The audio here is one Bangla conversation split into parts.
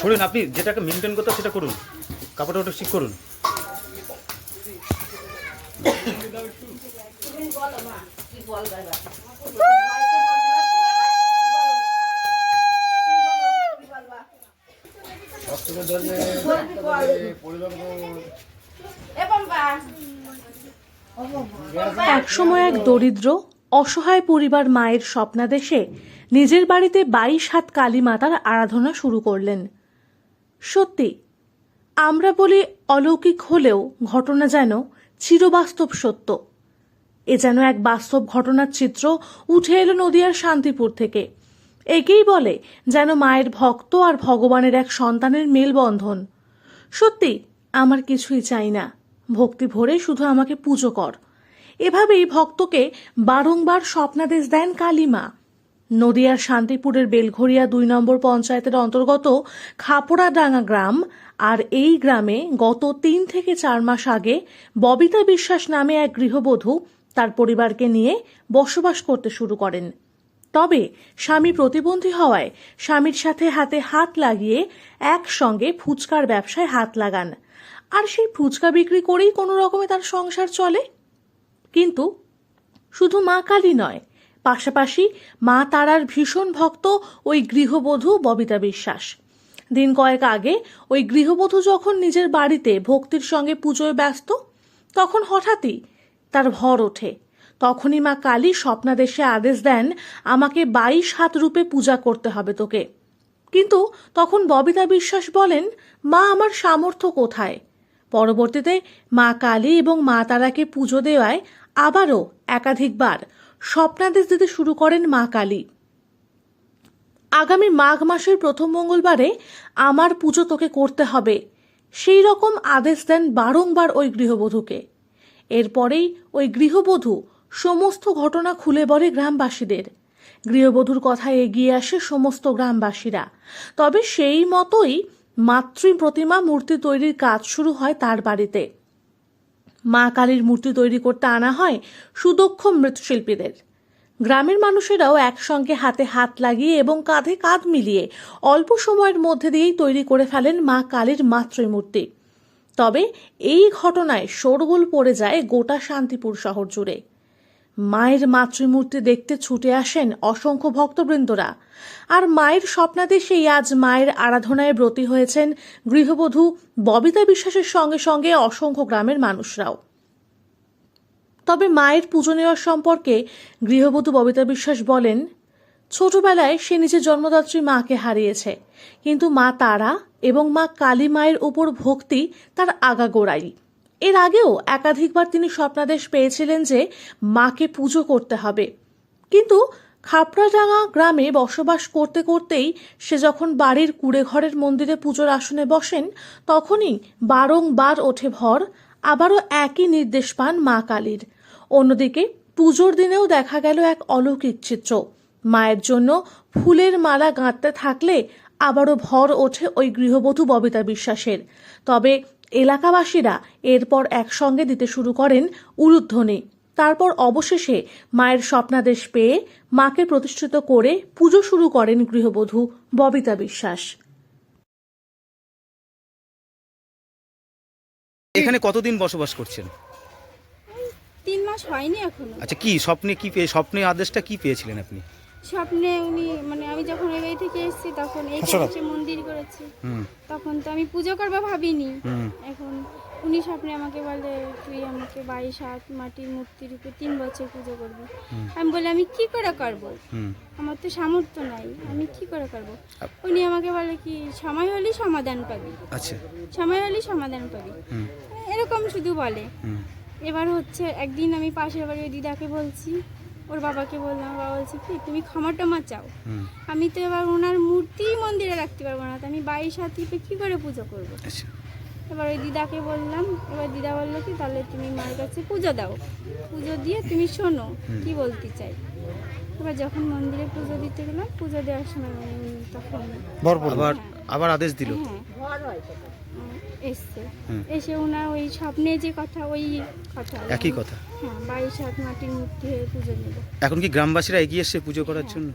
সরুন আপনি যেটাকে মেনটেন করতে সেটা করুন। কাপড়টা ওটা ঠিক করুন। একসময় এক দরিদ্র অসহায় পরিবার মায়ের স্বপ্নাদেশে নিজের বাড়িতে বাইশ হাত কালী মাতার আরাধনা শুরু করলেন। সত্যি আমরা বলি অলৌকিক হলেও ঘটনা যেন চিরবাস্তব সত্য। এ যেন এক বাস্তব ঘটনার চিত্র উঠে এলো নদিয়ার শান্তিপুর থেকে। একেই বলে যেন মায়ের ভক্ত আর ভগবানের এক সন্তানের মেলবন্ধন। সত্যি, আমার কিছুই চাই না। ভক্তি ভরে শুধু আমাকে পুজো কর। এভাবেই ভক্তকে বারংবার স্বপ্নাদেশ দেন কালীমা নদিয়ার শান্তিপুরের বেলঘরিয়া দুই নম্বর পঞ্চায়েতের অন্তর্গত খাপড়াডাঙ্গা গ্রাম আর এই গ্রামে গত তিন থেকে চার মাস আগে ববিতা বিশ্বাস নামে এক গৃহবধূ তার পরিবারকে নিয়ে বসবাস করতে শুরু করেন। তবে স্বামী প্রতিবন্ধী হওয়ায় স্বামীর সাথে হাতে হাত লাগিয়ে একসঙ্গে ফুচকার ব্যবসায় হাত লাগান। আর সেই ফুচকা বিক্রি করেই কোনো রকমে তার সংসার চলে। কিন্তু শুধু মা কালী নয়, পাশাপাশি মা তারার ভীষণ ভক্ত ওই গৃহবধূ ববিতা বিশ্বাস। দিন কয়েক আগে ওই গৃহবধূ যখন নিজের বাড়িতে ভক্তির সঙ্গে পুজোয় ব্যস্ত, তখন হঠাৎই তার ভর ওঠে। তখনই মা কালী স্বপ্নাদেশে আদেশ দেন, আমাকে বাইশ হাত রূপে পূজা করতে হবে তোকে। কিন্তু তখন ববিতা বিশ্বাস বলেন, মা, আমার সামর্থ্য কোথায়? পরবর্তীতে মা কালী এবং মা তারাকে পুজো দেওয়ায় আবারও একাধিকবার স্বপ্নাদেশ দিতে শুরু করেন মা কালী। আগামী মাঘ মাসের প্রথম মঙ্গলবারে আমার পুজো তোকে করতে হবে। সেই রকম আদেশ দেন বারংবার ওই গৃহবধূকে। এরপরেই ওই গৃহবধূ সমস্ত ঘটনা খুলে বলে গ্রামবাসীদের। গৃহবধূর কথা এগিয়ে আসে সমস্ত গ্রামবাসীরা। তবে সেই মতোই মাতৃ প্রতিমা মূর্তি তৈরির কাজ শুরু হয় তার বাড়িতে। মা কালীর মূর্তি তৈরি করতে আনা হয় সুদক্ষ মৃৎশিল্পীদের। গ্রামের মানুষেরাও একসঙ্গে হাতে হাত লাগিয়ে এবং কাঁধে কাঁধ মিলিয়ে অল্প সময়ের মধ্যে দিয়েই তৈরি করে ফেলেন মা কালীর মাতৃমূর্তি। তবে এই ঘটনায় শোরগোল পড়ে যায় গোটা শান্তিপুর শহর জুড়ে। মায়ের মাতৃমূর্তি দেখতে ছুটে আসেন অসংখ্য ভক্তবৃন্দরা। আর মায়ের স্বপ্নাদেশেই আজ মায়ের আরাধনায় ব্রতী হয়েছেন গৃহবধূ ববিতা বিশ্বাসের সঙ্গে সঙ্গে অসংখ্য গ্রামের মানুষরাও। তবে মায়ের পুজো নেওয়ার সম্পর্কে গৃহবধূ ববিতা বিশ্বাস বলেন, ছোটবেলায় সে নিজের জন্মদাত্রী মাকে হারিয়েছে, কিন্তু মা তারা এবং মা কালী মায়ের উপর ভক্তি তার আগাগোড়াই। এর আগেও একাধিকবার তিনি স্বপ্নাদেশ পেয়েছিলেন যে মাকে পুজো করতে হবে। কিন্তু খাপড়াডাঙ্গা গ্রামে বসবাস করতে করতেই সে যখন বাড়ির কুড়ে ঘরের মন্দিরে পুজোর আসনে বসেন, তখনই বারংবার ওঠে ভর, আবারও একই নির্দেশ পান মা কালীর। অন্যদিকে পুজোর দিনেও দেখা গেল এক অলৌকিক চিত্র। মায়ের জন্য ফুলের মালা গাঁথতে থাকলে আবারও ভর ওঠে ওই গৃহবধূ ববিতা বিশ্বাসের। তবে এলাকাবাসীরা এরপর একসঙ্গে দিতে শুরু করেন উলুধ্বনি। তারপর অবশেষে মায়ের স্বপ্নাদেশ পেয়ে মাকে প্রতিষ্ঠিত করে পুজো শুরু করেন গৃহবধূ ববিতা বিশ্বাস। এখানে কতদিন বসবাস করছেন? তিন মাস হয়নি এখনও। আচ্ছা কি স্বপ্নে কি পেয়ে স্বপ্নে আদেশটা কি পেয়েছিলেন আপনি? স্বপ্নে উনি মানে আমি যখন এই বাড়ি থেকে এসেছি তখন এই এসে মন্দির করেছি। তখন তো আমি পুজো করব ভাবিনি। এখন উনি স্বপ্নে আমাকে বলে তুই আমাকে বাইশ হাত মাটির মূর্তির উপর তিন বছর পুজো করবি। আমি বলি আমি কি করে করব? আমার তো সামর্থ্য নাই আমি কি করে করব? উনি আমাকে বলে কি সময় হলেই সমাধান পাবি। আচ্ছা। সময় হলেই সমাধান পাবি। এরকম শুধু বলে। এবার হচ্ছে একদিন আমি পাশের বাড়ির ওই দিদাকে বলছি ওর বাবাকে বললাম বাবা বলছে কি তুমি ক্ষমা টমা চাও? আমি তো এবার ওনার মূর্তি মন্দিরে রাখতে পারব না তো আমি বাইশ হাত কী করে পুজো করব? আচ্ছা। এবার ওই দিদাকে বললাম এবার দিদা বলল কি তাহলে তুমি মায়ের কাছে পুজো দাও। পুজো দিয়ে তুমি শোনো কি বলতে চাই? এবার যখন মন্দিরে পুজো দিতে গেলাম পুজো দেওয়ার সময় তখন আবার আবার আদেশ দিল। হ্যাঁ। এসছে। এসে ওনার ওই স্বপ্নে যে কথা ওই কথা। একই কথা? হ্যাঁ বাইশ হাত মাটির মূর্তি হয়ে পুজো নেব। এখন কি গ্রামবাসীরা এগিয়ে এসছে পুজো করার জন্য?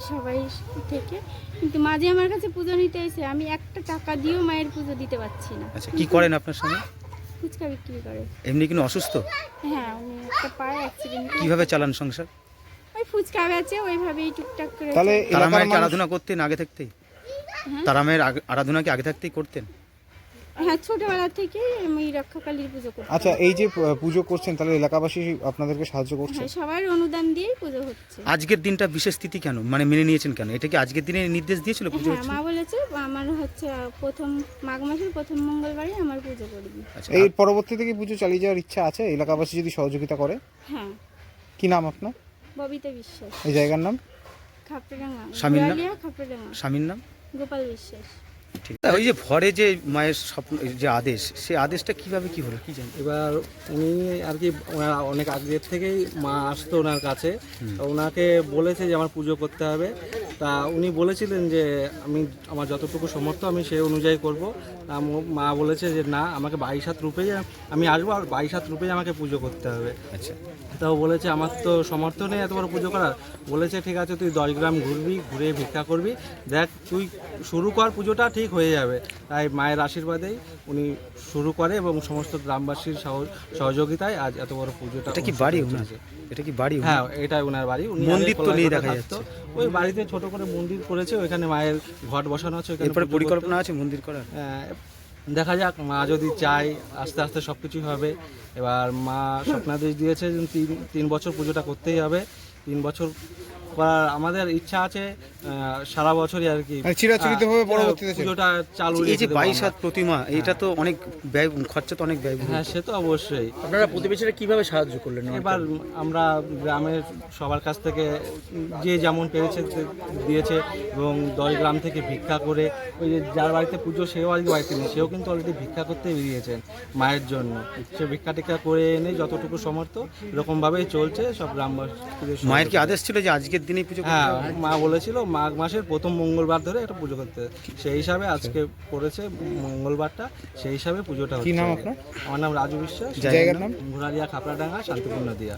সবাই থেকে। কিন্তু মাঝে আমার কাছে পুজো নিতে এসে আমি একটা টাকা দিয়েও মায়ের পুজো দিতে পারছি না। আচ্ছা কি করেন আপনার সঙ্গে ফুচকা বিক্রি করে। এমনি কিন্তু অসুস্থ? হ্যাঁ উনি একটা পায়ে অ্যাক্সিডেন্ট কীভাবে চালান সংসার? ওই ফুচকা বেচে ওইভাবেই টুকটাক করে তাহলে তারা এলাকার মায়ের মানুষ- আরাধনা করতেন আগে থাকতেই? হ্যাঁ। তারা মায়ের আগে- আরাধনা কি আগে থাকতেই করতেন? হ্যাঁ ছোটবেলা থেকেই আমি রক্ষাকালীর পুজো করি আচ্ছা এই যে পুজো করছেন তাহলে এলাকাবাসী আপনাদেরকে সাহায্য করছে? হ্যাঁ সবার অনুদান দিয়েই পুজো হচ্ছে। আজকের দিনটা বিশেষ তিথি কেন? মানে মেনে নিয়েছেন কেন? এটা কি আজকের দিনে নির্দেশ দিয়েছিল পুজো হ্যাঁ হচ্ছে? মা বলেছে আমার হচ্ছে প্রথম মাঘ মাসের প্রথম মঙ্গলবারই আমার পুজো করবি। আচ্ছা এই পরবর্তীতে কি পুজো চালিয়ে যাওয়ার ইচ্ছা আছে? এলাকাবাসী যদি সহযোগিতা করে? হ্যাঁ। কি নাম আপনার? ববিতা বিশ্বাস। এই জায়গার নাম? খাপড়াঙ্গা। স্বামীর নাম? স্বামীর নাম? গোপাল বিশ্বাস। ঠিক। ওই যে ভরে যে মায়ের স্বপ্ন যে আদেশ সেই আদেশটা কীভাবে কি হলো? কি জানি। এবার উনি আর কি ওনার অনেক আগের থেকেই মা আসতো ওনার কাছে। তো ওনাকে বলেছে যে আমার পুজো করতে হবে। তা উনি বলেছিলেন যে আমি আমার যতটুকু সমর্থ আমি সেই অনুযায়ী করব। মা বলেছে যে না আমাকে বাইশ হাত রূপে আমি আসব আর বাইশ হাত রূপেই আমাকে পুজো করতে হবে। আচ্ছা। তাও বলেছে আমার তো সমর্থ নেই এত বড় পুজো করার। বলেছে ঠিক আছে তুই দশ গ্রাম ঘুরবি ঘুরে ভিক্ষা করবি। দেখ তুই শুরু কর পুজোটা ঠিক হয়ে যাবে। তাই মায়ের আশীর্বাদেই উনি শুরু করে এবং সমস্ত গ্রামবাসীর সহ- সহযোগিতায় আজ এত বড় পুজোটা এটা কি বাড়ি এটা কি বাড়ি হ্যাঁ এটাই ওনার বাড়ি। উনি মন্দির তো নিয়ে দেখা থাকতো। ওই বাড়িতে ছোট করে মন্দির করেছে ওইখানে মায়ের ঘট বসানো আছে ওইখানে এরপরে পরিকল্পনা আছে মন্দির করার? আহ, দেখা যাক মা যদি চায় আস্তে আস্তে সব কিছুই হবে। এবার মা স্বপ্নাদেশ দিয়েছে তিন তিন বছর পুজোটা করতেই হবে। তিন বছর করার আমাদের ইচ্ছা আছে সারা বছরই আর কি। মানে চিরাচরিতভাবে আহ, পরবর্তীতে পুজোটা চালু এই যে বাইশ হাত প্রতিমা এটা তো অনেক ব্যয় খরচা তো অনেক ব্যয় হ্যাঁ সে তো অবশ্যই। আপনারা প্রতিবেশীরা কীভাবে সাহায্য করলেন? এবার আমরা গ্রামের সবার কাছ থেকে যে যেমন পেরেছে দিয়েছে এবং দশ গ্রাম থেকে ভিক্ষা করে ওই যে যার বাড়িতে পুজো সেও আজকে বাড়িতে নেই সেও কিন্তু অলরেডি ভিক্ষা করতে বেরিয়েছেন মায়ের জন্য। সে ভিক্ষা টিক্ষা করে এনে যতটুকু সমর্থ এরকমভাবেই চলছে সব গ্রামবাসীদের মায়ের কি আদেশ ছিল যে আজকের দিনে পুজো হ্যাঁ মা বলেছিল মাঘ মাসের প্রথম মঙ্গলবার ধরে একটা পুজো করতে সেই হিসাবে আজকে পড়েছে মঙ্গলবারটা সেই হিসাবে পুজোটা কি নাম আপনার? আমার নাম রাজু বিশ্বাস জায়গার নাম? খাপড়াডাঙ্গা শান্তিপূর্ণ দিয়া